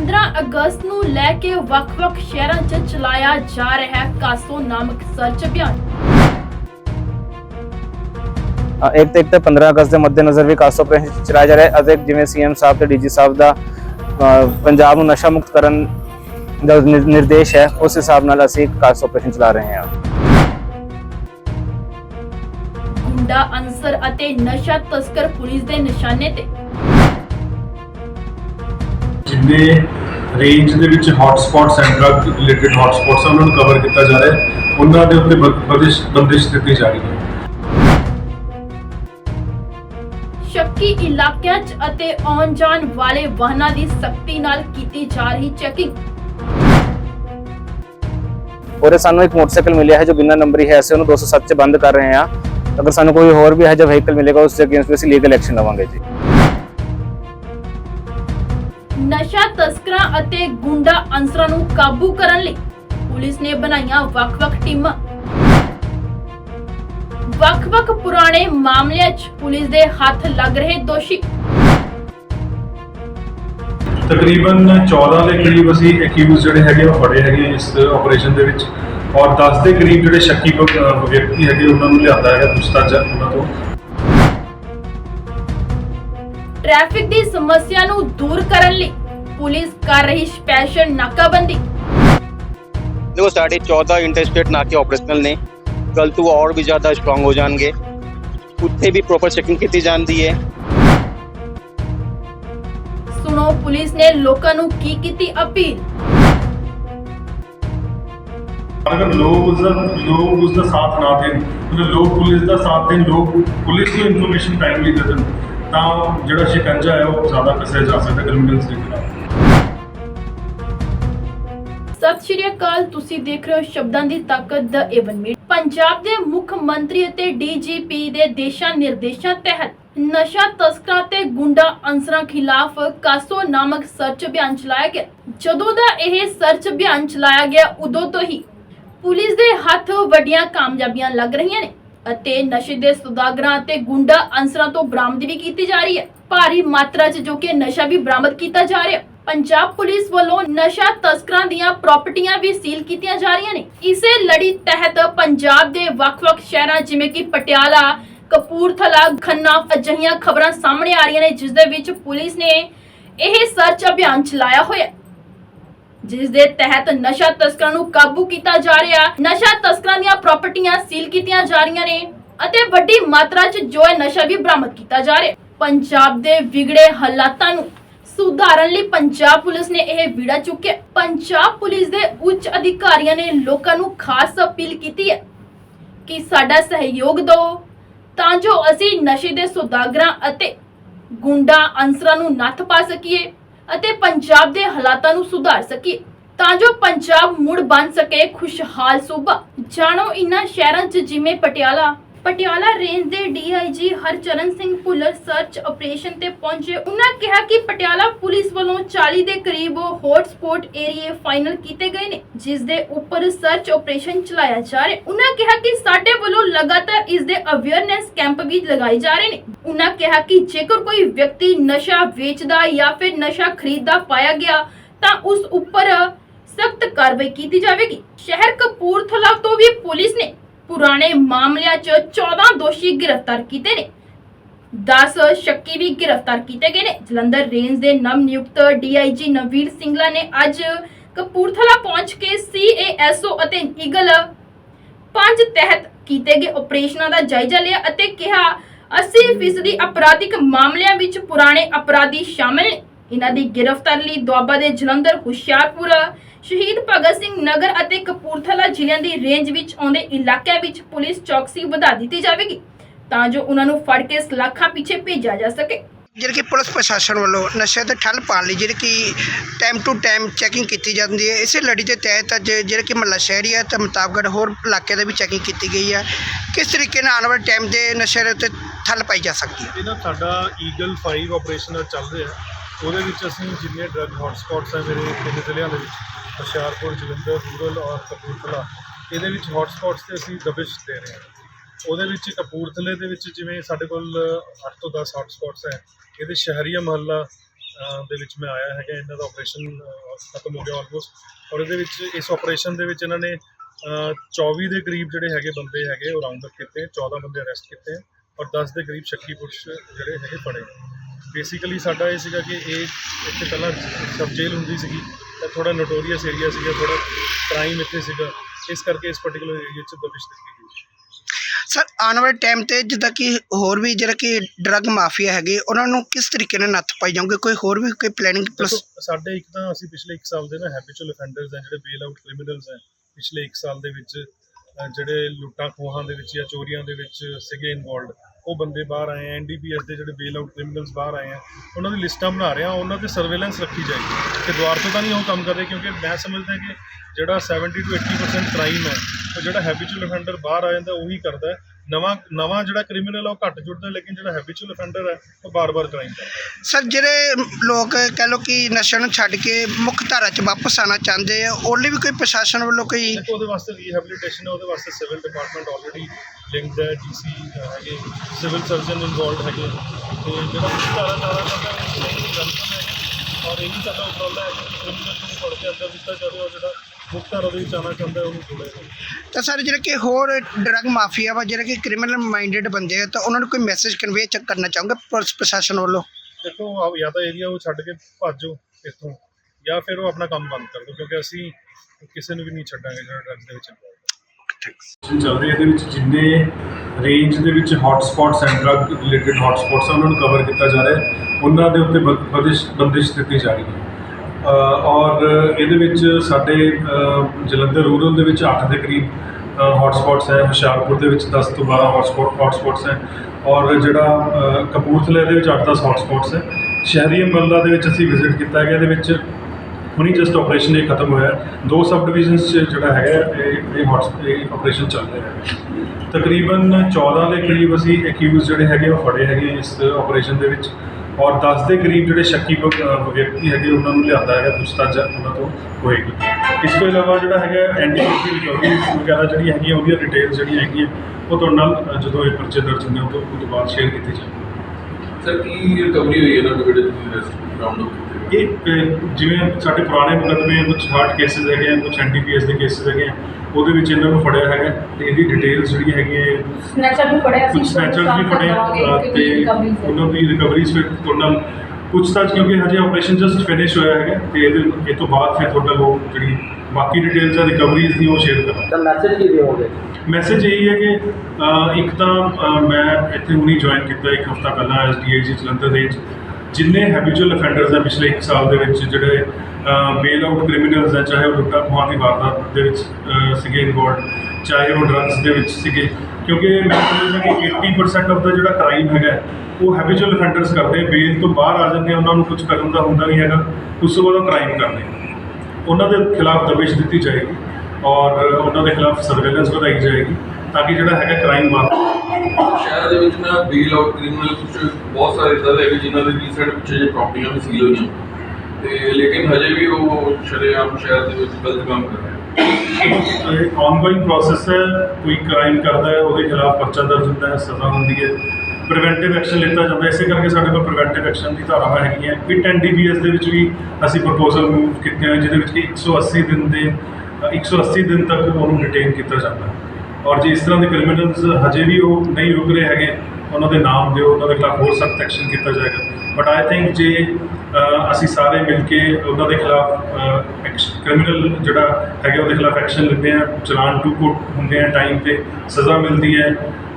15 ਅਗਸਤ ਨੂੰ ਲੈ ਕੇ ਵੱਖ-ਵੱਖ ਸ਼ਹਿਰਾਂ 'ਚ ਚਲਾਇਆ ਜਾ ਰਿਹਾ ਹੈ ਕਾਸੋ ਨਾਮਕ ਸਰਚ ਅਭਿਆਨ। ਇੱਕ ਤੇ ਇੱਕ ਤੇ 15 ਅਗਸਤ ਦੇ ਮੱਦੇਨਜ਼ਰ ਵੀ ਕਾਸੋ ਆਪਰੇਸ਼ਨ ਚਲਾਇਆ ਜਾ ਰਿਹਾ ਹੈ ਅਤੇ ਜਿਵੇਂ ਸੀਐਮ ਸਾਹਿਬ ਤੇ ਡੀਜੀ ਸਾਹਿਬ ਦਾ ਪੰਜਾਬ ਨੂੰ ਨਸ਼ਾ ਮੁਕਤ ਕਰਨ ਦਾ ਨਿਰ- ਨਿਰਦੇਸ਼ ਹੈ ਉਸ ਹਿਸਾਬ ਨਾਲ ਅਸੀਂ ਕਾਸੋ ਆਪਰੇਸ਼ਨ ਚਲਾ ਰਹੇ ਹਾਂ। ਗੁੰਡਾ ਅਨਸਰ ਅਤੇ ਨਸ਼ਾ ਤਸਕਰ ਪੁਲਿਸ ਦੇ ਨਿਸ਼ਾਨੇ ਤੇ ਜਿੰਨੇ ਰੇਂਜ ਦੇ ਵਿੱਚ hot spots and drug related hot spots ਉਹਨਾਂ ਨੂੰ ਕਵਰ ਕੀਤਾ ਜਾ ਰਿਹਾ ਹੈ। ਉਹਨਾਂ ਦੇ ਉੱਤੇ ਬੰਦਿਸ਼ ਬੰਦਿਸ਼ ਦਿੱਤੀ ਜਾ ਰਹੀ ਹੈ। ਸ਼ੱਕੀ ਇਲਾਕਿਆਂ 'ਚ ਅਤੇ ਆਉਣ ਜਾਣ ਵਾਲੇ ਵਾਹਨਾਂ ਦੀ ਸਖਤੀ ਨਾਲ ਕੀਤੀ ਜਾ ਰਹੀ ਚੈਕਿੰਗ ਔਰ ਇਹ ਸਾਨੂੰ ਇੱਕ ਮੋਟਰਸਾਈਕਲ ਮਿਲਿਆ ਹੈ ਜੋ ਬਿਨਾਂ ਨੰਬਰੀ ਹੈ ਅਸੀਂ ਉਹਨੂੰ 207 ਚ ਬੰਦ ਕਰ ਰਹੇ ਹਾਂ। ਅਗਰ ਸਾਨੂੰ ਕੋਈ ਹੋਰ ਵੀ ਹੈ ਜੋ ਵਹੀਕਲ ਮਿਲੇਗਾ ਉਸ ਦੇ ਅਗੇਂਸਟ ਅਸੀਂ ਲੀਗਲ ਐਕਸ਼ਨ ਨਸ਼ਾ ਤਸਕਰਾਂ ਅਤੇ ਗੁੰਡਾ ਅਨਸਰਾਂ ਨੂੰ ਕਾਬੂ ਕਰਨ ਲਈ ਪੁਲਿਸ ਨੇ ਬਣਾਈਆਂ ਵੱਖ-ਵੱਖ ਟੀਮਾਂ। ਵੱਖ-ਵੱਖ ਪੁਰਾਣੇ ਮਾਮਲਿਆਂ 'ਚ ਪੁਲਿਸ ਦੇ ਹੱਥ ਲੱਗ ਰਹੇ ਦੋਸ਼ੀ। ਤਕਰੀਬਨ 14 ਦੇ ਕਰੀਬ ਅਸੀਂ ਐਕਿਊਜ਼ ਜਿਹੜੇ ਹੈਗੇ ਉਹ ਫੜੇ ਹੈਗੇ ਇਸ ਆਪਰੇਸ਼ਨ ਦੇ ਵਿੱਚ ਔਰ 10 ਦੇ ਕਰੀਬ ਜਿਹੜੇ ਸ਼ੱਕੀ ਵਿਅਕਤੀ ਹੈਗੇ ਉਹਨਾਂ ਨੂੰ ਲਿਆਂਦਾ ਹੈਗਾ ਪੁੱਛਤਾਛ ਉਹਨਾਂ ਤੋਂ। ਟ੍ਰੈਫਿਕ ਦੀ ਸਮੱਸਿਆ ਨੂੰ ਦੂਰ ਕਰਨ ਲਈ ਪੁਲਿਸ ਕਰ ਰਹੀ ਸਪੈਸ਼ਲ ਨਾਕਾਬੰਦੀ देखो साढ़े चौदह इंटरस्टेट नाके ऑपरेशनल ने कल तो और भी ज़्यादा स्ट्रांग हो जाएंगे उत्थे भी प्रॉपर चेकिंग की ਜਾਂਦੀ ਹੈ ਸੁਣੋ ਪੁਲਿਸ ਨੇ ਲੋਕਾਂ ਨੂੰ ਕੀ ਕੀਤੀ ਅਪੀਲ ਅਗਰ ਲੋਕ ਉਸ ਦਾ ਲੋਕ ਉਸ ਦਾ ਸਾਥ ਨਾ ਦੇਣ ਮਤਲਬ ਲੋਕ ਪੁਲਿਸ ਦਾ ਸਾਥ ਦੇਣ ਲੋਕ ਪੁਲਿਸ ਨੂੰ ਇਨਫੋਰਮੇਸ਼ਨ ਟਾਈਮਲੀ ਦੇ ਦੇਣ ਤਾਂ ਜਿਹੜਾ ਸ਼ਿਕੰਜਾ ਹੈ ਉਹ ਜ਼ਿਆਦਾ ਕੱਸਿਆ ਜਾ ਸਕਦਾ ਸਤਿ ਸ਼੍ਰੀ ਅਕਾਲ, ਤੁਸੀਂ ਦੇਖ ਰਹੇ ਹੋ ਸ਼ਬਦਾਂ ਦੀ ਤਾਕਤ ਦਾ ਏਵਨ ਮੀਟ ਪੰਜਾਬ ਦੇ ਮੁੱਖ ਮੰਤਰੀ ਅਤੇ ਡੀਜੀਪੀ ਦੇ ਦੇਸ਼ਾਂ ਨਿਰਦੇਸ਼ਾਂ ਤਹਿਤ ਨਸ਼ਾ ਤਸਕਰਾਂ ਤੇ ਗੁੰਡਾ ਅਨਸਰਾਂ ਖਿਲਾਫ ਕਾਸੋ ਨਾਮਕ ਸਰਚ ਅਭਿਆਨ ਚਲਾਇਆ ਗਿਆ। ਜਦੋਂ ਦਾ ਇਹ ਸਰਚ ਅਭਿਆਨ ਚਲਾਇਆ ਗਿਆ, ਉਦੋਂ ਤੋਂ ਹੀ ਪੁਲਿਸ ਦੇ ਹੱਥ ਵੱਡੀਆਂ ਕਾਮਯਾਬੀਆਂ ਲੱਗ ਰਹੀਆਂ ਨੇ ਅਤੇ ਨਸ਼ੇ ਦੇ ਸੁਦਾਗਰਾਂ ਅਤੇ ਗੁੰਡਾ ਅਨਸਰਾਂ ਤੋਂ ਬਰਾਮਦ ਵੀ ਕੀਤੀ ਜਾ ਰਹੀ ਹੈ। ਭਾਰੀ ਮਾਤਰਾ 'ਚ ਜੋ ਕਿ ਨਸ਼ਾ ਵੀ ਬਰਾਮਦ ਕੀਤਾ ਜਾ ਰਿਹਾ। ਪੰਜਾਬ ਪੁਲਿਸ ਵੱਲੋਂ ਨਸ਼ਾ ਤਸਕਰਾਂ ਦੀਆਂ ਪ੍ਰਾਪਰਟੀਆਂ ਵੀ ਸੀਲ ਕੀਤੀਆਂ ਜਾ ਰਹੀਆਂ ਨੇ। ਇਸੇ ਲੜੀ ਤਹਿਤ ਪੰਜਾਬ ਦੇ ਵੱਖ-ਵੱਖ ਸ਼ਹਿਰਾਂ ਜਿਵੇਂ ਕਿ ਪਟਿਆਲਾ, ਕਪੂਰਥਲਾ, ਖੰਨਾ ਅਜਿਹੀਆਂ ਖਬਰਾਂ ਸਾਹਮਣੇ ਆ ਰਹੀਆਂ ਨੇ, ਜਿਸ ਦੇ ਵਿੱਚ ਪੁਲਿਸ ਨੇ ਇਹ ਸਰਚ ਅਭਿਆਨ ਚਲਾਇਆ ਹੋਇਆ ਹੈ। ਜਿਸ ਦੇ ਤਹਿਤ ਨਸ਼ਾ ਤਸਕਰਾਂ ਨੂੰ ਕਾਬੂ ਕੀਤਾ ਜਾ ਰਿਹਾ, ਨਸ਼ਾ ਤਸਕਰਾਂ ਦੀਆਂ ਪ੍ਰਾਪਰਟੀਆਂ ਸੀਲ ਕੀਤੀਆਂ ਜਾ ਰਹੀਆਂ ਨੇ ਅਤੇ ਵੱਡੀ ਮਾਤਰਾ 'ਚ ਜੋ ਹੈ ਨਸ਼ਾ ਵੀ ਬਰਾਮਦ ਕੀਤਾ ਜਾ ਰਿਹਾ ਪੰਜਾਬ ਦੇ ਵਿਗੜੇ ਹਾਲਾਤਾਂ ਨੂੰ ਸੁਧਾਰਨ ਲਈ ਪੰਜਾਬ ਪੁਲਿਸ ਨੇ ਇਹ ਵੀੜਾ ਚੁੱਕਿਆ। ਪੰਜਾਬ ਪੁਲਿਸ ਦੇ ਉੱਚ ਅਧਿਕਾਰੀਆਂ ਨੇ ਲੋਕਾਂ ਨੂੰ ਖਾਸ ਅਪੀਲ ਕੀਤੀ ਹੈ ਕਿ ਸਾਡਾ ਸਹਿਯੋਗ ਦਿਓ, ਤਾਂ ਜੋ ਅਸੀਂ ਨਸ਼ੇ ਦੇ ਸੁਦਾਗਰਾਂ ਅਤੇ ਗੁੰਡਾ ਅਨਸਰਾਂ ਨੂੰ ਨੱਥ ਪਾ ਸਕੀਏ ਅਤੇ ਪੰਜਾਬ ਦੇ ਹਾਲਾਤਾਂ ਨੂੰ ਸੁਧਾਰ ਸਕੀਏ, ਤਾਂ ਜੋ ਪੰਜਾਬ ਮੁੜ ਬਣ ਸਕੇ ਖੁਸ਼ਹਾਲ ਸੂਬਾ। ਜਾਣੋ, ਇਨ੍ਹਾਂ ਸ਼ਹਿਰਾਂ 'ਚ ਜਿਵੇਂ ਪਟਿਆਲਾ ਪਟਿਆਲਾ ਰੇਂਜ ਦੇ DIG Harcharan Singh Bhullar search operation ਤੇ ਪਹੁੰਚੇ। ਉਹਨਾਂ ਕਿਹਾ ਕਿ ਪਟਿਆਲਾ ਪੁਲਿਸ ਵੱਲੋਂ 40 ਦੇ ਕਰੀਬ ਹੌਟਸਪੌਟ ਏਰੀਏ ਫਾਈਨਲ ਕੀਤੇ ਗਏ ਨੇ, ਜਿਸ ਦੇ ਉੱਪਰ ਸਰਚ ਆਪਰੇਸ਼ਨ ਚਲਾਇਆ ਜਾ ਰਿਹਾ ਉਹਨਾਂ ਕਿਹਾ ਕਿ ਸਾਡੇ ਵੱਲੋਂ ਲਗਾਤਾਰ ਇਸ ਦੇ ਅਵੇਅਰਨੈਸ ਕੈਂਪ ਵੀ ਲਗਾਏ ਜਾ ਰਹੇ ਨੇ। ਉਹਨਾਂ ਕਿਹਾ ਕਿ ਜੇਕਰ ਕੋਈ ਵਿਅਕਤੀ ਨਸ਼ਾ ਵੇਚਦਾ ਜਾਂ ਫਿਰ ਨਸ਼ਾ ਖਰੀਦਦਾ ਪਾਇਆ ਗਿਆ, ਤਾਂ ਉਸ ਉੱਪਰ ਸਖਤ ਕਾਰਵਾਈ ਕੀਤੀ ਜਾਵੇਗੀ। ਸ਼ਹਿਰ ਕਪੂਰਥਲਾ ਤੋਂ ਵੀ ਪੁਲਿਸ ਨੇ ਪੁਰਾਣੇ ਮਾਮਲਿਆਂ 'ਚ 14 ਦੋਸ਼ੀ ਗ੍ਰਿਫਤਾਰ ਕੀਤੇ ਨੇ। 10 ਸ਼ੱਕੀ ਵੀ ਗ੍ਰਿਫਤਾਰ ਕੀਤੇ ਗਏ ਨੇ। ਜਲੰਧਰ ਰੇਂਜ ਦੇ ਨਵ ਨਿਯੁਕਤ ਡੀਆਈਜੀ ਨਵੀਰ ਸਿੰਘਲਾ ਨੇ ਅੱਜ ਕਪੂਰਥਲਾ ਪਹੁੰਚ ਕੇ ਸੀਏਐਸਓ ਅਤੇ ਈਗਲ ਪੰਜ ਤਹਿਤ ਕੀਤੇ ਗਏ ਆਪਰੇਸ਼ਨਾਂ ਦਾ ਜਾਇਜ਼ਾ ਲਿਆ ਅਤੇ ਕਿਹਾ 80% ਅਪਰਾਧਿਕ ਮਾਮਲਿਆਂ ਵਿੱਚ ਪੁਰਾਣੇ ਅਪਰਾਧੀ ਸ਼ਾਮਲ ਨੇ। ਇਹਨਾਂ ਦੀ ਗ੍ਰਿਫਤਾਰੀ ਲਈ ਦੁਆਬਾ ਦੇ ਜਲੰਧਰ ਹੁਸ਼ਿਆਰਪੁਰ ਸ਼ਹੀਦ ਭਗਤ ਸਿੰਘ ਨਗਰ ਅਤੇ ਕਪੂਰਥਲਾ ਜ਼ਿਲ੍ਹਿਆਂ ਦੀ ਰੇਂਜ ਵਿੱਚ ਆਉਂਦੇ ਇਲਾਕਿਆਂ ਵਿੱਚ ਪੁਲਿਸ ਚੌਕਸੀ ਵਧਾ ਦਿੱਤੀ ਜਾਵੇਗੀ ਤਾਂ ਜੋ ਉਹਨਾਂ ਨੂੰ ਫੜ ਕੇ ਸਲਾਖਾਂ ਪਿੱਛੇ ਭੇਜਿਆ ਜਾ ਸਕੇ। ਜਿਹੜੀ ਕਿ ਪੁਲਿਸ ਪ੍ਰਸ਼ਾਸਨ ਵੱਲੋਂ ਨਸ਼ੇ ਤੇ ਠੱਲ ਪਾਉਣ ਲਈ ਜਿਹੜੀ ਕਿ ਟਾਈਮ ਟੂ ਟਾਈਮ ਚੈਕਿੰਗ ਕੀਤੀ ਜਾਂਦੀ ਹੈ ਇਸੇ ਲੜੀ ਦੇ ਤਹਿਤ ਅੱਜ ਜਿਹੜਾ ਕਿ ਮਹੱਲਾ ਸ਼ਹਿਰੀ ਹੈ ਤੇ ਮੁਤਾਬਕਨ ਹੋਰ ਇਲਾਕੇ ਦੇ ਵੀ ਚੈਕਿੰਗ ਕੀਤੀ ਗਈ ਹੈ। ਕਿਸ ਤਰੀਕੇ ਨਾਲ ਆਉਣ ਵਾਲੇ ਟਾਈਮ ਦੇ ਨਸ਼ੇ ਦੇ ਉੱਤੇ ਠੱਲ ਪਾਈ ਜਾ ਸਕਦੀ ਹੈ? ਇਹ ਨਾ ਸਾਡਾ ਈਗਲ 5 ਆਪਰੇਸ਼ਨ ਚੱਲ ਰਿਹਾ। ਉਹਦੇ ਵਿੱਚ ਅਸੀਂ ਜਿੰਨੇ ਡਰੱਗ ਹੌਟਸਪੌਟਸ ਹੈ ਮੇਰੇ ਤਿੰਨ ਜ਼ਿਲ੍ਹਿਆਂ ਦੇ ਵਿੱਚ ਹੁਸ਼ਿਆਰਪੁਰ ਜਲੰਧਰ ਰੂਰਲ ਔਰ ਕਪੂਰਥਲਾ ਇਹਦੇ ਵਿੱਚ ਹੌਟਸਪੌਟਸ ਤੇ ਅਸੀਂ ਦਬਿਸ਼ ਦੇ ਰਹੇ ਹਾਂ। ਉਹਦੇ ਵਿੱਚ ਕਪੂਰਥਲੇ ਦੇ ਵਿੱਚ ਜਿਵੇਂ ਸਾਡੇ ਕੋਲ 8 ਤੋਂ 10 ਹੌਟਸਪੌਟਸ ਹੈ ਇਹਦੇ ਸ਼ਹਿਰੀਆ ਮਹੱਲਾ ਦੇ ਵਿੱਚ ਮੈਂ ਆਇਆ ਹੈਗਾ ਇਹਨਾਂ ਦਾ ਆਪਰੇਸ਼ਨ ਖਤਮ ਹੋ ਗਿਆ ਆਲਮੋਸਟ ਔਰ ਇਹਦੇ ਵਿੱਚ ਇਸ ਆਪਰੇਸ਼ਨ ਦੇ ਵਿੱਚ ਇਹਨਾਂ ਨੇ ਅਹ, 24 ਦੇ ਕਰੀਬ ਜਿਹੜੇ ਹੈਗੇ ਬੰਦੇ ਹੈਗੇ ਉਹ ਰਾਉਂਡ ਅਪ ਕੀਤੇ 14 ਬੰਦੇ ਅਰੈਸਟ ਕੀਤੇ ਔਰ 10 ਦੇ ਕਰੀਬ ਸ਼ੱਕੀ ਪੁਰਸ਼ ਜਿਹੜੇ ਹੈਗੇ ਫੜੇ। ਬੇਸਿਕਲੀ ਸਾਡਾ ਇਹ ਸੀਗਾ ਕਿ ਇਹ ਇੱਥੇ ਪਹਿਲਾਂ ਸਬ ਜੇਲ੍ਹ ਹੁੰਦੀ ਸੀਗੀ ਤਾਂ ਥੋੜਾ ਨੋਟੋਰੀਅਸ ਏਰੀਆ ਸੀਗਾ ਥੋੜਾ ਕ੍ਰਾਈਮ ਇੱਥੇ ਸੀਗਾ। ਇਸ ਕਰਕੇ ਇਸ ਪਾਰਟਿਕੂਲਰ ਏਰੀਆ 'ਚ ਦਬਿਸ਼ ਦਿੱਤੀ ਗਈ। ਸਰ ਆਉਣ ਵਾਲੇ ਟਾਈਮ ਤੇ ਜਿੱਦਾਂ ਕਿ ਹੋਰ ਵੀ ਜਿਹੜਾ ਕਿ ਡਰੱਗ ਮਾਫੀਆ ਹੈਗੇ ਉਹਨਾਂ ਨੂੰ ਕਿਸ ਤਰੀਕੇ ਨਾਲ ਨੱਥ ਪਾਈ ਜਾਊਗੇ? ਕੋਈ ਹੋਰ ਵੀ ਕੋਈ ਪਲੈਨਿੰਗ ਪਲਸ ਦੇਖੋ, ਸਾਡੇ ਇੱਕ ਤਾਂ ਅਸੀਂ ਪਿਛਲੇ 1 ਸਾਲ ਦੇ ਨਾ ਹੈਬਿਚੁਅਲ ਅਫੈਂਡਰਸ ਹੈ ਜਿਹੜੇ ਬੇਲ ਆਊਟ ਕ੍ਰਿਮੀਨਲਸ ਹੈ ਪਿਛਲੇ 1 ਸਾਲ ਦੇ ਵਿੱਚ ਜਿਹੜੇ ਲੁੱਟਾਂ ਖੋਹਾਂ ਦੇ ਵਿੱਚ ਜਾਂ ਚੋਰੀਆਂ ਦੇ ਵਿੱਚ ਸੀਗੇ ਇਨਵੋਲਡ ਉਹ ਬੰਦੇ ਬਾਹਰ ਆਏ ਆ ਐਨਡੀਪੀਐਸ ਦੇ ਜਿਹੜੇ ਬੇਲ ਆਊਟ ਕ੍ਰਿਮੀਨਲਸ ਬਾਹਰ ਆਏ ਆ, ਉਹਨਾਂ ਦੀ ਲਿਸਟਾਂ ਬਣਾ ਰਹੇ ਆ ਉਹਨਾਂ ਤੇ ਸਰਵੇਲੈਂਸ ਰੱਖੀ ਜਾਏਗੀ। ਤੇ ਦੁਆਰ ਤੋਂ ਤਾਂ ਨਹੀਂ ਉਹ ਕੰਮ ਕਰ ਰਹੇ, ਕਿਉਂਕਿ ਮੈਂ ਸਮਝਦਾ ਕਿ ਜਿਹੜਾ 70 ਤੋਂ 80% ਕ੍ਰਾਈਮ ਹੈ, ਉਹ ਜਿਹੜਾ ਹੈਬਿਚੁਅਲ ਅਫੈਂਡਰ ਬਾਹਰ ਆ ਜਾਂਦਾ, ਉਹੀ ਕਰਦਾ ਨਵਾਂ ਨਵਾਂ ਜਿਹੜਾ ਕ੍ਰਿਮੀਨਲ ਆ ਉਹ ਘੱਟ ਜੁੜਦਾ ਲੇਕਿਨ ਜਿਹੜਾ ਹੈਬਿਚੁਅਲ ਅਫੈਂਡਰ ਹੈ ਉਹ ਬਾਰ-ਬਾਰ ਕ੍ਰਾਈਮ ਕਰਦਾ। ਸਰ ਜਿਹੜੇ ਲੋਕ ਕਹਿ ਲਓ ਕਿ ਨਸ਼ਿਆਂ ਨੂੰ ਛੱਡ ਕੇ ਮੁੱਖ ਧਾਰਾ 'ਚ ਵਾਪਸ ਆਉਣਾ ਚਾਹੁੰਦੇ ਆ ਉਹ ਲਈ ਵੀ ਕੋਈ ਪ੍ਰਸ਼ਾਸਨ ਵੱਲੋਂ ਕੋਈ ਦੇਖੋ ਉਹਦੇ ਵਾਸਤੇ ਰੀਹੈਬਿਲਿਟੇਸ਼ਨ ਹੈ ਉਹਦੇ ਵਾਸਤੇ ਸਿਵਲ ਡਿਪਾਰਟਮੈਂਟ ਆਲਰੇਡੀ ਲਿੰਕਡ ਹੈ ਡੀਸੀ ਹੈਗੇ ਸਿਵਲ ਸਰਜਨ ਇਨਵੋਲਡ ਹੈਗੇ। ਤੇ ਜਿਹੜਾ ਸਾਰਾ ਸਾਰਾ ਕਰਦਾ ਹੈ ਨਹੀਂ ਵੈਲਕਮ ਹੈ। ਔਰ ਇਹ ਵੀ ਸਾਡਾ ਉਪਰਾਲਾ ਹੈ ਕਿ ਕ੍ਰਿਮੀਨਲ ਨੂੰ ਫੜ ਕੇ ਅੰਦਰ ਦਿੱਤਾ ਜਾਵੇ ਔਰ ਜਿਹੜਾ ਮੁਕਤਾਰ ਉਹਦੇ ਵਿੱਚ ਆਉਣਾ ਚਾਹੁੰਦਾ ਹੈ ਉਹਨੂੰ ਜੋੜਿਆ ਜਾਵੇ ਤਾਂ ਸਰ ਜਿਹੜੇ ਕਿ ਹੋਰ ਡਰੱਗ ਮਾਫੀਆ ਵਾ ਜਿਹੜੇ ਕਿ ਕ੍ਰਿਮੀਨਲ ਮਾਈਂਡਡ ਬੰਦੇ ਆ ਤਾਂ ਉਹਨਾਂ ਨੂੰ ਕੋਈ ਮੈਸੇਜ ਕਨਵੇ ਕਰਨਾ ਚਾਹੋਗੇ ਪੁਲਿਸ ਪ੍ਰਸ਼ਾਸਨ ਵੱਲੋਂ? ਦੇਖੋ ਆਹ ਜਾਂ ਤਾਂ ਏਰੀਆ ਉਹ ਛੱਡ ਕੇ ਭੱਜੋ ਇੱਥੋਂ ਜਾਂ ਫਿਰ ਉਹ ਆਪਣਾ ਕੰਮ ਬੰਦ ਕਰ ਦਿਓ ਕਿਉਂਕਿ ਅਸੀਂ ਕਿਸੇ ਨੂੰ ਵੀ ਨਹੀਂ ਛੱਡਾਂਗੇ ਜਿਹੜਾ ਡਰੱਗਸ ਦੇ ਵਿੱਚ involved ਹੈ ਮਿਸ਼ਨ ਚੱਲ ਰਹੀ ਇਹਦੇ ਵਿੱਚ ਜਿੰਨੇ ਰੇਂਜ ਦੇ ਵਿੱਚ hot spots and drug related hot spots ਆ ਉਹਨਾਂ ਨੂੰ ਕਵਰ ਕੀਤਾ ਜਾ ਰਿਹਾ ਹੈ। ਉਹਨਾਂ ਦੇ ਉੱਤੇ ਬ- ਬੰਦਿਸ਼ ਬੰਦਿਸ਼ ਦਿੱਤੀ ਜਾ ਰਹੀ ਹੈ। ਔਰ ਇਹਦੇ ਵਿੱਚ ਸਾਡੇ ਜਲੰਧਰ ਰੂਰਲ ਦੇ ਵਿੱਚ 8 ਦੇ ਕਰੀਬ ਹੌਟ ਹੈ। ਹੁਸ਼ਿਆਰਪੁਰ ਦੇ ਵਿੱਚ 10 ਤੋਂ 12 ਹੌਟ ਸਪੌਟ ਹੈ। ਔਰ ਜਿਹੜਾ ਅ, ਕਪੂਰਥਲੇ ਦੇ ਵਿੱਚ 8-10 ਹੌਟ ਹੈ। ਸ਼ਹਿਰੀ ਅੰਬਲਾ ਦੇ ਵਿੱਚ ਅਸੀਂ ਵਿਜ਼ਿਟ ਕੀਤਾ ਗਿਆ। ਇਹਦੇ ਵਿੱਚ ਹੁਣੀ ਜਸਟ ਆਪਰੇਸ਼ਨ ਇਹ ਖਤਮ ਹੋਇਆ। ਦੋ ਸਬ ਡਿਵੀਜ਼ਨਸ 'ਚ ਜਿਹੜਾ ਹੈਗਾ ਇਹ ਇਹ ਹੌਟ ਇਹ ਆਪਰੇਸ਼ਨ ਚੱਲ ਰਿਹਾ ਹੈ। ਤਕਰੀਬਨ 14 ਦੇ ਕਰੀਬ ਅਸੀਂ ਐਕਿਊਜ਼ ਜਿਹੜੇ ਹੈਗੇ ਉਹ ਫੜੇ ਹੈਗੇ ਇਸ ਆਪਰੇਸ਼ਨ ਦੇ ਵਿੱਚ। ਔਰ 10 ਦੇ ਕਰੀਬ ਜਿਹੜੇ ਸ਼ੱਕੀ ਵਿਅਕਤੀ ਹੈਗੇ, ਉਹਨਾਂ ਨੂੰ ਲਿਆਂਦਾ ਹੈਗਾ ਪੁੱਛਤਾਛ ਉਹਨਾਂ ਤੋਂ ਹੋਏਗੀ। ਇਸ ਤੋਂ ਇਲਾਵਾ ਜਿਹੜਾ ਹੈਗਾ ਐਨਡੀਪੀ ਰਿਕਵਰੀ ਵਗੈਰਾ ਜਿਹੜੀਆਂ ਹੈਗੀਆਂ, ਉਹਦੀਆਂ ਡਿਟੇਲਸ ਜਿਹੜੀਆਂ ਹੈਗੀਆਂ, ਉਹ ਤੁਹਾਡੇ ਨਾਲ ਜਦੋਂ ਇਹ ਪਰਚੇ ਦਰਜ ਹੁੰਦੇ ਉਹ ਤੋਂ ਉਹ ਤੋਂ ਬਾਅਦ ਸ਼ੇਅਰ ਕੀਤੀ ਜਾਵੇਗੀ ਸਰ, ਕੀ ਰਿਕਵਰੀ ਹੋਈ ਇਹਨਾਂ ਦੇ ਜਿਹੜੇ ਤੁਸੀਂ ਰੈਸਟ ਰਾਉਂਡ ਅਪ ਇਹ ਅਹ, ਜਿਵੇਂ ਸਾਡੇ ਪੁਰਾਣੇ ਮੁਕੱਦਮੇ ਕੁਝ ਹਾਰਟ ਕੇਸਿਸ ਹੈਗੇ ਆ ਕੁਝ ਐਨਡੀਪੀਐਸ ਦੇ ਕੇਸਿਸ ਹੈਗੇ ਆ ਉਹਦੇ ਵਿੱਚ ਇਹਨਾਂ ਨੂੰ ਫੜਿਆ ਹੈਗਾ ਤੇ ਇਹਦੀ ਡਿਟੇਲਸ ਜਿਹੜੀਆਂ ਹੈਗੀਆਂ ਇਹ ਸਨੈਚਰ ਵੀ ਫੜਿਆ ਕੁਝ ਸਨੈਚਰਸ ਵੀ ਫੜੇ ਆ, ਅਹ, ਤੇ ਉਹਨਾਂ ਦੀ ਰਿਕਵਰੀਜ਼ ਫਿਰ ਤੁਹਾਡੇ ਨਾਲ ਪੁੱਛਤਾਛ ਕਿਉਂਕਿ ਹਜੇ ਆਪਰੇਸ਼ਨ ਜਸਟ ਫਿਨਿਸ਼ ਹੋਇਆ ਹੈਗਾ ਤੇ ਇਹਦੇ ਇਹ ਤੋਂ ਬਾਅਦ ਫਿਰ ਤੁਹਾਡੇ ਨਾਲ ਉਹ ਜਿਹੜੀ ਬਾਕੀ ਡਿਟੇਲਸ ਆ ਰਿਕਵਰੀਜ਼ ਦੀ ਉਹ ਸ਼ੇਅਰ ਕਰਾਂਗੇ। ਤਾਂ ਮੈਸੇਜ ਕੀ ਦਿਓਗੇ ਮੈਸੇਜ ਇਹੀ ਹੈ ਕਿ ਅਹ, ਇੱਕ ਤਾਂ ਅਹ, ਮੈਂ ਇੱਥੇ ਹੁਣੀ ਜੁਆਇਨ ਕੀਤਾ ਇੱਕ ਹਫਤਾ ਪਹਿਲਾਂ ਐਸਡੀਏਜੀ ਜਲੰਧਰ ਦੇ ਵਿੱਚ। ਜਿੰਨੇ ਹੈਬਿਚੁਅਲ ਅਫੈਂਡਰਸ ਆ ਪਿਛਲੇ 1 ਸਾਲ ਦੇ ਵਿੱਚ, ਜਿਹੜੇ ਬੇਲ ਆਊਟ ਕ੍ਰਿਮੀਨਲਸ ਆ, ਚਾਹੇ ਉਹ ਲੁੱਟਾਂ ਖੋਹਾਂ ਦੀ ਵਾਰਦਾਤ ਦੇ ਵਿੱਚ ਸੀਗੇ ਇਨਵੋਲਡ ਚਾਹੇ ਉਹ ਡਰੱਗਸ ਦੇ ਵਿੱਚ ਸੀਗੇ, ਕਿਉਂਕਿ ਮੈਂ ਸਮਝਦਾ ਕਿ 80% ਆਫ ਦਾ ਜਿਹੜਾ ਕ੍ਰਾਈਮ ਹੈਗਾ, ਉਹ ਹੈਬਿਚੁਅਲ ਅਫੈਂਡਰਸ ਕਰਦੇ ਬੇਲ ਤੋਂ ਬਾਹਰ ਆ ਜਾਂਦੇ ਉਹਨਾਂ ਨੂੰ ਕੁਝ ਕਰਨ ਦਾ ਹੁੰਦਾ ਨਹੀਂ ਹੈਗਾ, ਉਸ ਤੋਂ ਬਾਅਦ ਉਹ ਕ੍ਰਾਈਮ ਕਰਦੇ ਉਹਨਾਂ ਦੇ ਖਿਲਾਫ ਦਬਿਸ਼ ਦਿੱਤੀ ਜਾਏਗੀ ਔਰ ਉਹਨਾਂ ਦੇ ਖਿਲਾਫ ਸਰਵੇਲੈਂਸ ਵਧਾਈ ਜਾਏਗੀ, ਤਾਂ ਕਿ ਜਿਹੜਾ ਹੈਗਾ ਕ੍ਰਾਈਮ ਬੰਦ ਸ਼ਹਿਰ ਦੇ ਵਿੱਚ ਨਾ ਡੀਲ ਆਊਟ ਕ੍ਰਿਮੀਨਲ ਕੁਝ ਬਹੁਤ ਸਾਰੇ ਇਦਾਂ ਦੇ ਹੈਗੇ ਜਿਨ੍ਹਾਂ ਦੇ ਰੀਸੈਂਟ ਪਿੱਛੇ ਜੇ ਪ੍ਰਾਪਰਟੀਆਂ ਵੀ ਸੀਲ ਹੋਈਆਂ। ਤੇ ਲੇਕਿਨ ਹਜੇ ਵੀ ਉਹ ਸ਼ਰੇਆਮ ਸ਼ਹਿਰ ਦੇ ਵਿੱਚ ਗਲਤ ਕੰਮ ਕਰ ਰਹੇ ਆ। ਆਨਗੋਇੰਗ ਪ੍ਰੋਸੈਸ ਹੈ ਕੋਈ ਕ੍ਰਾਈਮ ਕਰਦਾ ਹੈ ਉਹਦੇ ਖਿਲਾਫ ਪਰਚਾ ਦਰਜ ਹੁੰਦਾ ਹੈ ਸਜ਼ਾ ਹੁੰਦੀ ਹੈ। ਪ੍ਰੀਵੈਂਟਿਵ ਐਕਸ਼ਨ ਲਿੱਤਾ ਜਾਂਦਾ ਇਸੇ ਕਰਕੇ ਸਾਡੇ ਕੋਲ ਪ੍ਰੀਵੈਂਟਿਵ ਐਕਸ਼ਨ ਦੀ ਧਾਰਾਵਾਂ ਹੈਗੀਆਂ। ਫਿਟ ਐਂਡ ਡੀਬੀਐਸ ਦੇ ਵਿੱਚ ਵੀ ਅਸੀਂ ਪ੍ਰਪੋਜ਼ਲ ਮੂਵ ਕੀਤੇ ਹੋਏ ਜਿਹਦੇ ਵਿੱਚ ਕਿ 180 ਦਿਨ ਦੇ ਅ, 180 ਦਿਨ ਤੱਕ ਉਹਨੂੰ ਡਿਟੇਨ ਕੀਤਾ ਜਾਂਦਾ ਹੈ। ਔਰ ਜੇ, ਇਸ ਤਰ੍ਹਾਂ ਦੇ ਕ੍ਰਿਮੀਨਲਸ ਹਜੇ ਵੀ ਉਹ ਨਹੀਂ ਰੁਕ ਰਹੇ ਹੈਗੇ। ਉਹਨਾਂ ਦੇ ਨਾਮ ਦਿਓ, ਉਹਨਾਂ ਦੇ ਖਿਲਾਫ ਹੋਰ ਸਖਤ ਐਕਸ਼ਨ ਕੀਤਾ ਜਾਏਗਾ। ਬਟ ਆਈ ਥਿੰਕ ਜੇ ਅਸੀਂ ਸਾਰੇ ਮਿਲ ਕੇ ਉਹਨਾਂ ਦੇ ਖਿਲਾਫ ਕ੍ਰਿਮੀਨਲ ਜਿਹੜਾ ਹੈਗਾ, ਉਹਦੇ ਖਿਲਾਫ ਐਕਸ਼ਨ ਲੈਂਦੇ ਆ ਚਲਾਨ ਟੂ ਕੋਟ ਹੁੰਦੇ ਆ ਟਾਈਮ ਤੇ, ਸਜ਼ਾ ਮਿਲਦੀ ਹੈ।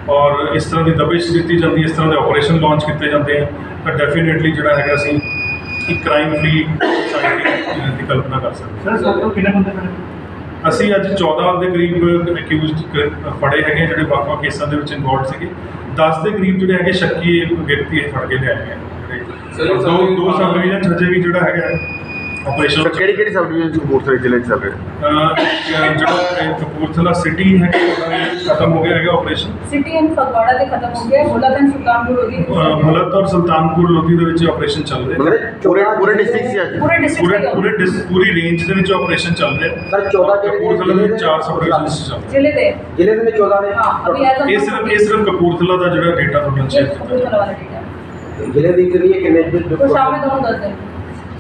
ਔਰ ਇਸ ਤਰ੍ਹਾਂ ਦੀ ਦਬਿਸ਼ ਦਿੱਤੀ ਜਾਂਦੀ ਹੈ, ਇਸ ਤਰ੍ਹਾਂ ਦੇ ਆਪਰੇਸ਼ਨ ਲਾਂਚ ਕੀਤੇ ਜਾਂਦੇ ਆ। ਤਾਂ ਡੈਫੀਨਿਟਲੀ ਜਿਹੜਾ ਹੈਗਾ, ਅਸੀਂ ਇੱਕ ਕ੍ਰਾਈਮ ਫ੍ਰੀ ਸੋਸਾਇਟੀ ਦੀ ਕਲਪਨਾ ਕਰ ਸਕਦੇ ਹਾਂ। ਸਰ ਕਿੰਨੇ ਬੰਦੇ ਅਸੀਂ ਅੱਜ 14 ਦੇ ਕਰੀਬ ਅਕਿਊਜ਼ਡ ਫੜੇ ਹੈਗੇ ਜਿਹੜੇ ਵੱਖ-ਵੱਖ ਕੇਸਾਂ ਦੇ ਵਿੱਚ ਇਨਵੋਲਡ ਸੀਗੇ। 10 ਦੇ ਕਰੀਬ ਜਿਹੜੇ ਹੈਗੇ ਸ਼ੱਕੀ ਵਿਅਕਤੀ ਇਹ ਫੜ ਕੇ ਲਿਆਏ ਗਏ ਦੋ ਦੋ ਸਬ ਡਿਵੀਜ਼ਨ ਹਜੇ ਵੀ ਜਿਹੜਾ ਹੈਗਾ ਆਪਰੇਸ਼ਨ ਕਿਹੜੀ ਕਿਹੜੀ ਸਬ ਡਿਵੀਜ਼ਨ ਕਪੂਰਥਲੇ ਜ਼ਿਲ੍ਹੇ 'ਚ ਚੱਲ ਰਿਹਾ ਜਿਹੜਾ ਇਹ ਕਪੂਰਥਲਾ ਸਿਟੀ ਹੈ ਖਤਮ ਹੋ ਗਿਆ ਹੈਗਾ ਆਪਰੇਸ਼ਨ ਸਿਟੀ ਐਂਡ ਫਗਵਾੜਾ ਦੇ ਖਤਮ ਹੋ ਗਿਆ ਮੁਹੱਲਾ ਤੇ ਸੁਲਤਾਨਪੁਰ ਹੋ ਗਈ ਮਲਤ ਔਰ ਸੁਲਤਾਨਪੁਰ ਲੋਧੀ ਦੇ ਵਿੱਚ ਆਪਰੇਸ਼ਨ ਚੱਲ ਰਿਹਾ ਮਤਲਬ ਪੂਰੇ ਪੂਰੇ ਡਿਸਟ੍ਰਿਕਟ 'ਚ ਅੱਜ ਪੂਰੇ ਪੂਰੇ ਡਿਸਟ੍ਰਿਕਟ ਪੂਰੇ ਡਿਸ- ਪੂਰੀ ਰੇਂਜ ਦੇ ਵਿੱਚ ਆਪਰੇਸ਼ਨ ਚੱਲ ਰਿਹਾ ਸਰ 14 ਜਿਹੜੇ ਕਪੂਰਥਲਾ ਦੇ ਚਾਰ ਸਬ ਡਿਵੀਜ਼ਨਸ ਚੱਲ ਰਹੇ ਜ਼ਿਲ੍ਹੇ ਦੇ ਜ਼ਿਲ੍ਹੇ ਦੇ 14 ਨੇ ਹਾਂ ਅਭੀ ਐਜ਼ ਇਹ ਸਿਰਫ ਇਹ ਸਿਰਫ ਕਪੂਰਥਲਾ ਦਾ ਜਿਹੜਾ ਡੇਟਾ ਤੁਹਾਨੂੰ ਇਹ ਸ਼ੇਅਰ ਕੀਤਾ ਕਪੂਰਥਲਾ ਵਾਲਾ ਡੇਟਾ ਜ਼ਿਲ੍ਹੇ ਦੀ ਕਰੀਏ ਕਿੰਨੇ तो शाम में दोनों दस दिन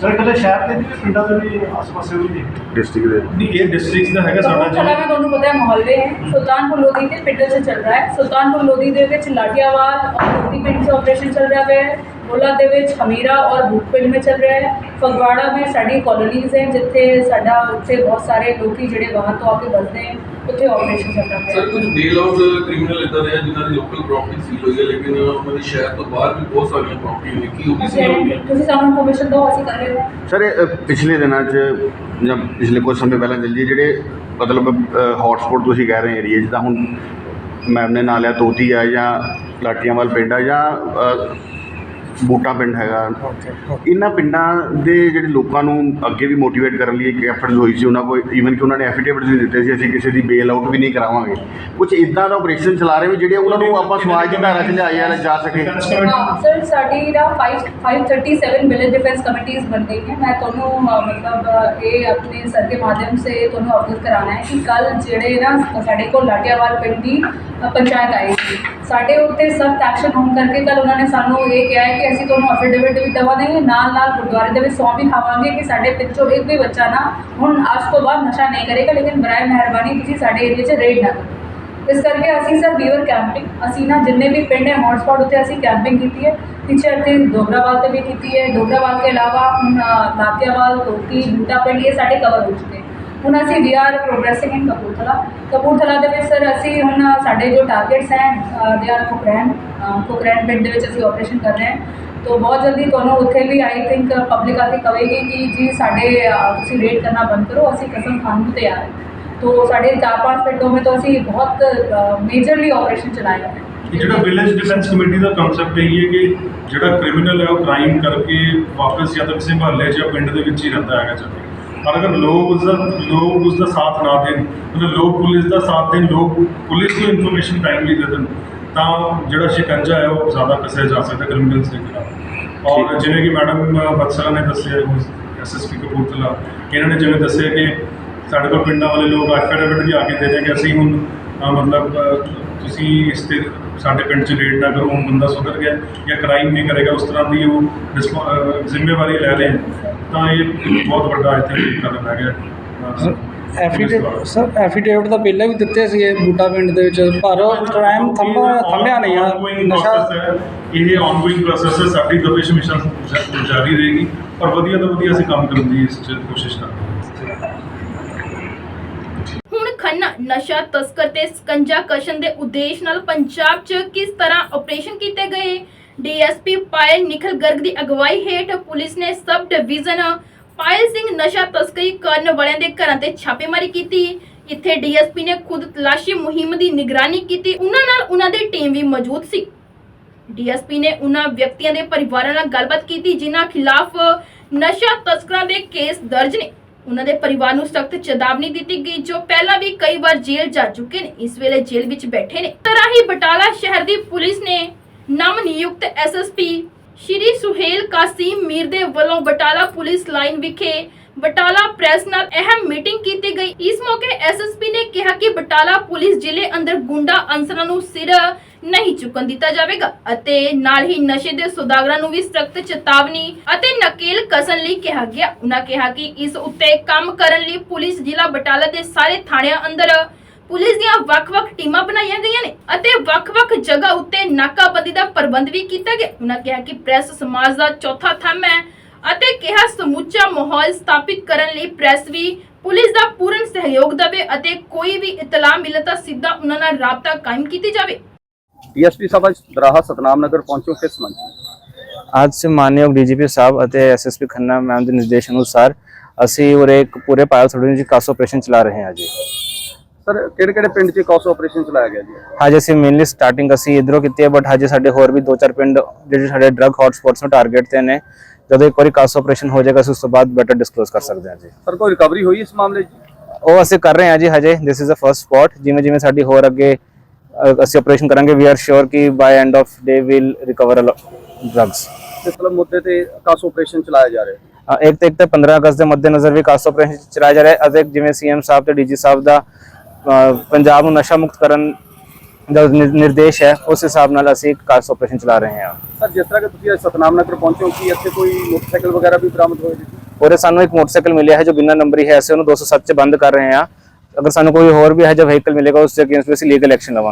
ਸਰ ਇਕੱਲੇ ਸ਼ਹਿਰ ਤੇ ਵੀ ਪਿੰਡਾਂ ਦੇ ਵੀ ਆਸ-ਪਾਸੇ ਵੀ ਨੇ ਡਿਸਟ੍ਰਿਕਟ ਦੇ। ਨਹੀਂ ਇਹ ਡਿਸਟ੍ਰਿਕਟ ਦਾ ਹੈਗਾ ਸਾਡਾ ਜੀ ਸਾਡਾ ਤੁਹਾਨੂੰ ਪਤਾ ਹੈ ਮੁਹੱਲੇ ਹੈ। ਸੁਲਤਾਨਪੁਰ ਲੋਧੀ ਦੇ ਪਿੰਡ 'ਚ ਚੱਲ ਰਿਹਾ ਹੈ। ਸੁਲਤਾਨਪੁਰ ਲੋਧੀ ਦੇ ਵਿੱਚ ਲਾਠੀਆਵਾਲ ਔਰ ਲੋਧੀ ਪਿੰਡ 'ਚ ਆਪਰੇਸ਼ਨ ਚੱਲ ਰਿਹਾ ਹੈ। ओला ਦੇ ਵਿੱਚ ਹਮੀਰਾ ਔਰ ਭੂਪ ਪਿੰਡ ਵਿੱਚ ਚੱਲ ਰਿਹਾ ਹੈ। ਫਗਵਾੜਾ ਵਿੱਚ ਸਾਡੀ ਕਲੋਨੀਜ਼ ਹੈ ਜਿੱਥੇ ਸਾਡਾ ਉੱਥੇ ਬਹੁਤ ਸਾਰੇ ਲੋਕੀ ਜਿਹੜੇ ਬਾਹਰ ਤੋਂ ਆ ਕੇ ਵੱਸਦੇ ਹੈ। ਉੱਥੇ ਆਪਰੇਸ਼ਨ ਚੱਲ ਰਿਹਾ ਸਰ ਕੁਝ ਬੇਲ ਆਊਟ ਕ੍ਰਿਮੀਨਲ ਇਦਾਂ ਦੇ ਆ ਜਿਨ੍ਹਾਂ ਦੀ ਲੋਕਲ ਪ੍ਰਾਪਰਟੀ ਸੀਲ ਹੋਈ ਹੈ ਲੇਕਿਨ ਉਹਨਾਂ ਦੀ ਸ਼ਹਿਰ ਤੋਂ ਬਾਹਰ ਵੀ ਬਹੁਤ ਸਾਰੀਆਂ ਪ੍ਰਾਪਰਟੀ ਹੋਈ ਕੀ ਉਹ ਗਈਆਂ ਤੁਸੀਂ ਸਾਨੂੰ ਇਨਫੋਰਮੇਸ਼ਨ ਦਿਓ ਅਸੀਂ ਕਰ ਰਹੇ ਹਾਂ। ਸਰ ਇਹ, ਅ, ਪਿਛਲੇ ਦਿਨਾਂ 'ਚ ਜਾਂ ਪਿਛਲੇ ਕੁਝ ਸਮੇਂ ਪਹਿਲਾਂ ਚੱਲ ਜੀ ਜਿਹੜੇ ਮਤਲਬ ਹੌਟਸਪੌਟ ਤੁਸੀਂ ਕਹਿ ਰਹੇ ਏਰੀਆ ਜਿੱਦਾਂ ਹੁਣ ਮੈਮ ਨੇ ਨਾਂ ਲਿਆ ਤੋਤੀ ਆ ਜਾਂ ਲਾਟੀਆਂਵਾਲ ਪਿੰਡ ਆ ਜਾਂ ਅ, ਬੂਟਾ ਪਿੰਡ ਹੈਗਾ। ਇਹਨਾਂ ਪਿੰਡਾਂ ਦੇ ਜਿਹੜੇ ਲੋਕਾਂ ਨੂੰ ਅੱਗੇ ਵੀ ਮੋਟੀਵੇਟ ਕਰਨ ਲਈ ਇੱਕ ਐਫਰਟਸ ਹੋਈ ਸੀ ਉਹਨਾਂ ਕੋਲ ਈਵਨ ਕਿ ਉਹਨਾਂ ਨੇ ਐਫੀਡੇਵਿਟਸ ਵੀ ਦਿੱਤੇ ਸੀ ਅਸੀਂ ਕਿਸੇ ਦੀ ਬੇਲ ਆਊਟ ਵੀ ਨਹੀਂ ਕਰਾਵਾਂਗੇ। ਕੁਝ ਇਦਾਂ ਦਾ ਆਪਰੇਸ਼ਨ ਚਲਾ ਰਹੇ ਵੀ ਜਿਹੜੇ ਉਹਨਾਂ ਨੂੰ ਆਪਾਂ ਸਮਾਜ ਦੇ ਘਰਾਂ 'ਚ ਲਿਆਇਆ ਜਾ ਸਕੇ। ਸਰ ਸਾਡੀ ਦਾ 537 ਵਿਲੇਜ ਡਿਫੈਂਸ ਕਮੇਟੀਆਂ ਬਣ ਹੈ। ਮੈਂ ਤੁਹਾਨੂੰ ਮਤਲਬ ਇਹ ਆਪਣੇ ਸਰ ਦੇ ਮਾਧਿਅਮ ਸੇ ਤੁਹਾਨੂੰ ਅਵਗਤ ਕਰਾਣਾ ਹੈ ਕਿ ਕੱਲ ਜਿਹੜੇ ਨਾ ਸਾਡੇ ਕੋਲ ਲਾਟਿਆਵਾਲ ਪਿੰਡ ਦੀ ਪੰਚਾਇਤ ਆਈ ਸੀ। ਸਾਡੇ ਉੱਤੇ ਸਖਤ ਐਕਸ਼ਨ ਹੋਣ ਕਰਕੇ ਕੱਲ ਉਹਨਾਂ ਨੇ ਸਾਨੂੰ ਇਹ ਕਿਹਾ ਹੈ ਕਿ ਅਸੀਂ ਤੁਹਾਨੂੰ ਅਫੀਡੇਵਿਟ ਵੀ ਦਵਾ ਦੇਂਗੇ ਨਾਲ ਨਾਲ ਗੁਰਦੁਆਰੇ ਦੇ ਵਿੱਚ ਸੌਂ ਵੀ ਖਾਵਾਂਗੇ ਕਿ ਸਾਡੇ ਪਿੱਛੋਂ ਇੱਕ ਵੀ ਬੱਚਾ ਨਾ ਹੁਣ ਅੱਜ ਤੋਂ ਬਾਅਦ ਨਸ਼ਾ ਨਹੀਂ ਕਰੇਗਾ ਲੇਕਿਨ ਬਰਾਏ ਮਿਹਰਬਾਨੀ ਤੁਸੀਂ ਸਾਡੇ ਏਰੀਆ 'ਚ ਰੇਡ ਨਾ ਕਰੋ। ਇਸ ਕਰਕੇ ਅਸੀਂ ਸਰ ਵੀਵਰ ਕੈਂਪਿੰਗ ਅਸੀਂ ਨਾ ਜਿੰਨੇ ਵੀ ਪਿੰਡ ਹੈ ਹੌਟਸਪੌਟ ਉੱਤੇ ਅਸੀਂ ਕੈਂਪਿੰਗ ਕੀਤੀ ਹੈ। ਪਿੱਛੇ ਅਤੇ ਡੋਗਰਾਵਾਲ ਤੇ ਵੀ ਕੀਤੀ ਹੈ। ਡੋਗਰਾਵਾਲ ਤੋਂ ਇਲਾਵਾ ਹੁਣ ਅ, ਲਾਤਿਆਵਾਲ ਤੋਤੀ ਬੂਟਾ ਪਿੰਡ ਇਹ ਸਾਡੇ ਕਵਰ ਹੋ ਚੁੱਕੇ ਹੁਣ ਅਸੀਂ we are progressing in Kapurthala Kapurthala ਦੇ ਵਿੱਚ ਸਰ ਅਸੀਂ ਹੁਣ ਸਾਡੇ ਜੋ ਟਾਰਗੇਟਸ ਹੈ ਦੇ ਆਰ ਕੁਕਰੈਨ ਕੁਕਰੈਨ ਪਿੰਡ ਦੇ ਵਿੱਚ ਅਸੀਂ ਆਪਰੇਸ਼ਨ ਕਰ ਰਹੇ ਹਾਂ ਤੋ ਬਹੁਤ ਜਲਦੀ ਤੁਹਾਨੂੰ ਉੱਥੇ ਵੀ ਆਈ ਥਿੰਕ ਪਬਲਿਕ ਆ ਕੇ ਕਹੇਗੀ ਕਿ ਜੀ ਸਾਡੇ ਅ, ਤੁਸੀਂ ਰੇਡ ਕਰਨਾ ਬੰਦ ਕਰੋ ਅਸੀਂ ਕਸਮ ਖਾਣ ਨੂੰ ਤਿਆਰ ਹਾਂ तो साढ़े चार पांच पिंडों में तो ਅਸੀਂ ਬਹੁਤ ਮੇਜਰਲੀ ਆਪਰੇਸ਼ਨ ਚਲਾਇਆ ਹੈ ਇਹ ਜਿਹੜਾ ਵਿਲੇਜ ਡਿਫੈਂਸ ਕਮੇਟੀ ਦਾ ਕਨਸੈਪਟ ਇਹ ਹੈ ਕਿ ਜਿਹੜਾ ਕ੍ਰਿਮੀਨਲ ਹੈ ਉਹ ਕ੍ਰਾਈਮ ਕਰਕੇ ਵਾਪਸ ਜਾਂ ਤਾਂ ਕਿਸੇ ਮਹੱਲੇ 'ਚ ਜਾਂ ਪਿੰਡ ਦੇ ਵਿੱਚ ਹੀ ਰਹਿੰਦਾ ਹੈਗਾ ਚੱਲ ਪਰ ਅਗਰ ਲੋਕ ਉਸ ਦਾ ਲੋਕ ਉਸ ਦਾ ਸਾਥ ਨਾ ਦੇਣ ਮਤਲਬ ਲੋਕ ਪੁਲਿਸ ਦਾ ਸਾਥ ਦੇਣ ਲੋਕ ਪੁਲਿਸ ਨੂੰ ਇਨਫੋਰਮੇਸ਼ਨ ਟਾਈਮਲੀ ਦੇ ਦੇਣ ਤਾਂ ਜਿਹੜਾ ਸ਼ਿਕੰਜਾ ਹੈ ਉਹ ਜ਼ਿਆਦਾ ਕੱਸਿਆ ਜਾ ਸਕਦਾ ਕ੍ਰਿਮੀਨਲਸ ਦੇ ਖਿਲਾਫ। ਔਰ ਜਿਵੇਂ ਕਿ ਮੈਡਮ ਬਤਸਲਾ ਨੇ ਦੱਸਿਆ ਐਸਐਸਪੀ ਕਪੂਰਥਲਾ ਇਹਨਾਂ ਨੇ ਜਿਵੇਂ ਦੱਸਿਆ ਕਿ ਸਾਡੇ ਕੋਲ ਪਿੰਡਾਂ ਵਾਲੇ ਲੋਕ ਐਫੀਡੇਵਿਟ ਵੀ ਆ ਕੇ ਦੇ ਰਹੇ ਕਿ ਅਸੀਂ ਹੁਣ ਮਤਲਬ ਤੁਸੀਂ ਇਸ ਤੇ ਸਾਡੇ ਪਿੰਡ 'ਚ ਰੇਡ ਨਾ ਕਰੋ ਹੁਣ ਬੰਦਾ ਸੁਧਰ ਗਿਆ ਜਾਂ ਕ੍ਰਾਈਮ ਨਹੀਂ ਕਰੇਗਾ ਉਸ ਤਰ੍ਹਾਂ ਦੀ ਉਹ ਜ਼ਿੰਮੇਵਾਰੀ ਲੈ ਰਹੇ ਤਾਂ ਇਹ ਬਹੁਤ ਵੱਡਾ ਇੱਥੇ ਕਦਮ ਹੈਗਾ ਅਹ, ਐਫੀਡੇਵਿਟ ਸਰ ਐਫੀਡੇਵਿਟ ਤਾਂ ਪਹਿਲਾਂ ਵੀ ਦਿੱਤੇ ਸੀਗੇ ਬੂਟਾ ਪਿੰਡ ਦੇ ਵਿੱਚ ਪਰ ਟਾਈਮ ਥੰਮਾ ਥੰਮਿਆ ਨਹੀਂ ਆ। ਨਸ਼ਾ ਇਹ ਆਨਗੋਇੰਗ ਪ੍ਰੋਸੈਸ ਹੈ। ਸਾਡੀ ਦਬਿਸ਼ ਮਿਸ਼ਨ ਜਾਰੀ ਰਹੇਗੀ। ਔਰ ਵਧੀਆ ਤੋਂ ਵਧੀਆ ਅਸੀਂ ਕੰਮ ਕਰਨ ਦੀ ਇਸ 'ਚ ਕੋਸ਼ਿਸ਼ ਕਰਾਂਗੇ ਹੁਣ ਖੰਨਾ ਨਸ਼ਾ ਤਸਕਰ ਤੇ ਸਕੰਜਾ ਕਸ਼ਨ ਦੇ ਉਦੇਸ਼ ਨਾਲ ਪੰਜਾਬ 'ਚ ਕਿਸ ਤਰ੍ਹਾਂ ਆਪਰੇਸ਼ਨ ਕੀਤੇ ਗਏ? ਡੀਐਸਪੀ ਪਾਇਲ ਨਿਖਲ ਗਰਗ ਦੀ ਅਗਵਾਈ ਹੇਠ ਪੁਲਿਸ ਨੇ ਸਬ ਡਿਵੀਜ਼ਨ ਪਾਇਲ ਸਿੰਘ ਨਸ਼ਾ ਤਸਕਰੀ ਕਰਨ ਵਾਲਿਆਂ ਦੇ ਘਰਾਂ ਤੇ ਛਾਪੇਮਾਰੀ ਕੀਤੀ। ਇੱਥੇ ਡੀਐਸਪੀ ਨੇ ਖੁਦ ਤਲਾਸ਼ੀ ਮੁਹਿੰਮ ਦੀ ਨਿਗਰਾਨੀ ਕੀਤੀ। ਉਹਨਾਂ ਨਾਲ ਉਹਨਾਂ ਦੀ ਟੀਮ ਵੀ ਮੌਜੂਦ ਸੀ। ਡੀਐਸਪੀ ਨੇ ਉਹਨਾਂ ਵਿਅਕਤੀਆਂ ਦੇ ਪਰਿਵਾਰਾਂ ਨਾਲ ਗੱਲਬਾਤ ਕੀਤੀ, ਜਿਨ੍ਹਾਂ ਖਿਲਾਫ ਨਸ਼ਾ ਤਸਕਰਾਂ ਦੇ ਕੇਸ ਦਰਜ ਨੇ। ਉਹਨਾਂ ਦੇ ਪਰਿਵਾਰ ਨੂੰ ਸਖਤ ਚੇਤਾਵਨੀ ਦਿੱਤੀ ਗਈ, ਜੋ ਪਹਿਲਾਂ ਵੀ ਕਈ ਵਾਰ ਜੇਲ੍ਹ ਜਾ ਚੁੱਕੇ ਨੇ। ਇਸ ਵੇਲੇ ਜੇਲ੍ਹ ਵਿੱਚ ਬੈਠੇ ਨੇ। ਤਰ੍ਹਾਂ ਹੀ ਬਟਾਲਾ ਸ਼ਹਿਰ ਦੀ ਪੁਲਿਸ ਨੇ ਨਵ ਨਿਯੁਕਤ ਐਸਐਸਪੀ ਸ਼੍ਰੀ ਸੁਹੇਲ ਕਾਸਿਮ ਮੀਰ ਦੇ ਵੱਲੋਂ ਬਟਾਲਾ ਪੁਲਿਸ ਲਾਈਨ ਵਿਖੇ ਬਟਾਲਾ ਪ੍ਰੈਸ ਨਾਲ ਅਹਿਮ ਮੀਟਿੰਗ ਕੀਤੀ ਗਈ। ਇਸ ਮੌਕੇ ਐਸਐਸਪੀ ਨੇ ਕਿਹਾ ਕਿ ਬਟਾਲਾ ਪੁਲਿਸ ਜ਼ਿਲ੍ਹੇ ਅੰਦਰ ਗੁੰਡਾ ਅਨਸਰਾਂ ਨੂੰ ਸਿਰ ਨਹੀਂ ਚੁੱਕਣ ਦਿੱਤਾ ਜਾਵੇਗਾ ਅਤੇ ਨਾਲ ਹੀ ਨਸ਼ੇ ਦੇ ਸੁਦਾਗਰਾਂ ਨੂੰ ਵੀ ਸਖਤ ਚੇਤਾਵਨੀ ਅਤੇ ਨਕੇਲ ਕਸਣ ਲਈ ਕਿਹਾ ਗਿਆ। ਉਹਨਾਂ ਕਿਹਾ ਕਿ ਇਸ ਉੱਤੇ ਕੰਮ ਕਰਨ ਲਈ ਪੁਲਿਸ ਜ਼ਿਲ੍ਹਾ ਬਟਾਲਾ ਦੇ ਸਾਰੇ ਥਾਣਿਆਂ ਅੰਦਰ ਪੁਲਿਸ ਦੀਆਂ ਵੱਖ-ਵੱਖ ਟੀਮਾਂ ਬਣਾਈਆਂ ਗਈਆਂ ਨੇ ਅਤੇ ਵੱਖ-ਵੱਖ ਜਗ੍ਹਾ ਉੱਤੇ ਨਾਕਾਬੰਦੀ ਦਾ ਪ੍ਰਬੰਧ ਵੀ ਕੀਤਾ ਗਿਆ। ਉਹਨਾਂ ਕਿਹਾ ਕਿ ਪ੍ਰੈਸ ਸਮਾਜ ਦਾ ਚੌਥਾ ਥੰਮ ਹੈ ਅਤੇ ਕਿਹਾ, ਸਮੁੱਚਾ ਮਾਹੌਲ ਸਥਾਪਿਤ ਕਰਨ ਲਈ ਪ੍ਰੈਸ ਵੀ ਪੁਲਿਸ ਦਾ ਪੂਰਨ ਸਹਿਯੋਗ ਦੇਵੇ ਅਤੇ ਕੋਈ ਵੀ ਇਤਲਾਹ ਮਿਲੇ ਤਾਂ ਸਿੱਧਾ ਉਹਨਾਂ ਨਾਲ ਰਾਬਤਾ ਕਾਇਮ ਕੀਤੀ ਜਾਵੇ। ਡੀਐਸਪੀ ਸਾਹਿਬ ਅੱਜ ਦਰਾਹਾ ਸਤਨਾਮ ਨਗਰ ਪਹੁੰਚੋ ਕਿਸ ਮੰਚ? ਅੱਜ ਸੇ ਮਾਨਯੋਗ ਡੀਜੀਪੀ ਸਾਹਿਬ ਅਤੇ ਐਸਐਸਪੀ ਖੰਨਾ ਮੈਮ ਦੇ ਨਿਰਦੇਸ਼ ਅਨੁਸਾਰ ਅਸੀਂ ਉਰੇ ਇੱਕ ਪੂਰੇ ਪਾਇਲ ਥੋੜੀ ਜੀ ਕਾਸ ਆਪਰੇਸ਼ਨ ਚਲਾ ਰਹੇ ਹਾਂ ਜੀ ਸਰ ਕਿਹੜੇ ਕਿਹੜੇ ਪਿੰਡ 'ਚ ਕਾਸ ਆਪਰੇਸ਼ਨ ਚਲਾਇਆ ਗਿਆ ਜੀ ਅੱਜ ਅਸੀਂ ਮੇਨਲੀ ਸਟਾਰਟਿੰਗ ਅਸੀਂ ਇਧਰੋਂ ਕੀਤੀ ਹੈ ਬਟ ਹਜੇ ਸਾਡੇ ਹੋਰ ਵੀ ਦੋ ਚਾਰ ਪਿੰਡ ਜਿਹੜੇ ਸਾਡੇ ਡਰਗ ਹੌਟਸਪੌਟਸ ਨੂੰ ਟਾਰਗੇਟ ਤੇ ਨੇ ਜਦੋਂ ਇੱਕ ਵਾਰੀ ਕਾਸ ਆਪਰੇਸ਼ਨ ਹੋ ਜਾਏਗਾ ਅਸੀਂ ਉਸ ਤੋਂ ਬਾਅਦ ਬੈਟਰ ਡਿਸਕਲੋਜ਼ ਕਰ ਸਕਦੇ ਹਾਂ ਜੀ ਸਰ ਕੋਈ ਰਿਕਵਰੀ ਹੋਈ ਇਸ ਮਾਮਲੇ 'ਚ ਉਹ ਅਸੀਂ ਕਰ ਰਹੇ ਹਾਂ ਜੀ ਹਜੇ this is a first spot ਜਿਵੇਂ ਜਿਵੇਂ ਸਾਡੀ ਹੋਰ ਅੱਗੇ ਅ, ਅਸੀਂ ਆਪਰੇਸ਼ਨ ਕਰਾਂਗੇ। ਵੀ ਆਰ ਸ਼ੋਰ ਕਿ by end of day will recover drugs ਇਸ ਮਤਲਬ ਮੁੱਦੇ ਤੇ ਕਾਸ ਆਪਰੇਸ਼ਨ ਚਲਾਇਆ ਜਾ ਰਿਹਾ। ਹੈ ਇੱਕ ਤੇ ਇੱਕ ਤੇ 15 ਅਗਸਤ ਦੇ ਮੱਦੇਨਜ਼ਰ ਵੀ ਕਾਸ ਆਪਰੇਸ਼ਨ ਚਲਾਇਆ ਜਾ ਰਿਹਾ। ਹੈ ਅਤੇ ਜਿਵੇਂ ਸੀਐਮ ਸਾਹਿਬ ਤੇ ਡੀਜੀ ਸਾਹਿਬ ਦਾ ਪੰਜਾਬ ਨੂੰ ਨਸ਼ਾ ਮੁਕਤ ਕਰਨ ਨਿ- ਨਿਰਦੇਸ਼ ਹੈ ਉਸ ਹਿਸਾਬ ਨਾਲ ਅਸੀਂ ਕਾਰਸ ਆਪਰੇਸ਼ਨ ਚਲਾ ਰਹੇ ਹਾਂ। ਸਰ ਜਿਸ ਤਰ੍ਹਾਂ ਕਿ ਤੁਸੀਂ ਅੱਜ ਸਤਨਾਮ ਨਗਰ ਪਹੁੰਚੇ ਹੋ ਕੀ ਇੱਥੇ ਕੋਈ ਮੋਟਰਸਾਈਕਲ ਵਗੈਰਾ ਵੀ ਬਰਾਮਦ ਹੋਏ ਜੀ? ਔਰ ਸਾਨੂੰ ਇੱਕ ਮੋਟਰਸਾਈਕਲ ਮਿਲਿਆ ਹੈ ਜੋ ਬਿਨਾਂ ਨੰਬਰੀ ਹੈ ਅਸੀਂ ਉਹਨੂੰ 207 ਚ ਬੰਦ ਕਰ ਰਹੇ ਹਾਂ। ਅਗਰ ਸਾਨੂੰ ਕੋਈ ਹੋਰ ਵੀ ਹੈ ਜੋ ਵਹੀਕਲ ਮਿਲੇਗਾ ਉਸ ਦੇ ਅਗੇਂਸਟ ਵੀ ਅਸੀਂ ਲੀਗਲ ਐਕਸ਼ਨ ਲਵਾਂਗੇ।